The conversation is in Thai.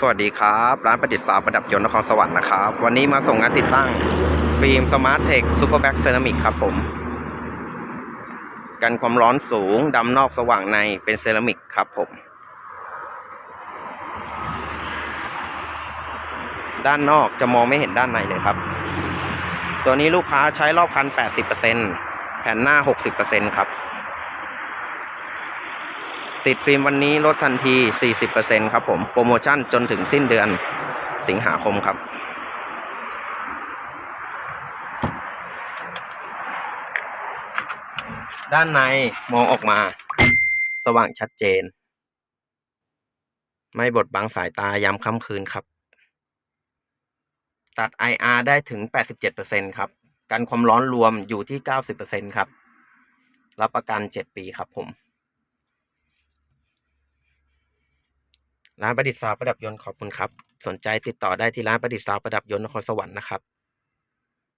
สวัสดีครับ ร้านประดิษฐ์สาวประดับยนต์นครสวรรค์นะครับ วันนี้มาส่งงานติดตั้ง ฟิล์มสมาร์ทเทคซูเปอร์แบ็กเซรามิกครับผม กันความร้อนสูงดำนอกสว่างในเป็นเซรามิกครับผม ด้านนอกจะมองไม่เห็นด้านในเลยครับ ตัวนี้ลูกค้าใช้รอบคัน 80%แผ่นหน้า 60%ครับ ติดฟิล์มวันนี้ลดทันที 40%ครับผม โปรโมชั่นจนถึงสิ้นเดือนสิงหาคมครับ ด้านในมองออกมา สว่างชัดเจน ไม่บดบังสายตายามค่ำคืนครับ ตัด IR ได้ถึง 87%ครับ กันความร้อนรวมอยู่ที่ 90%ครับ รับประกัน 7 ปีครับผม ร้านประดิษฐ์สาวประดับยนต์ขอบคุณครับ สนใจติดต่อได้ที่ร้านประดิษฐ์สาวประดับยนต์นครสวรรค์นะครับ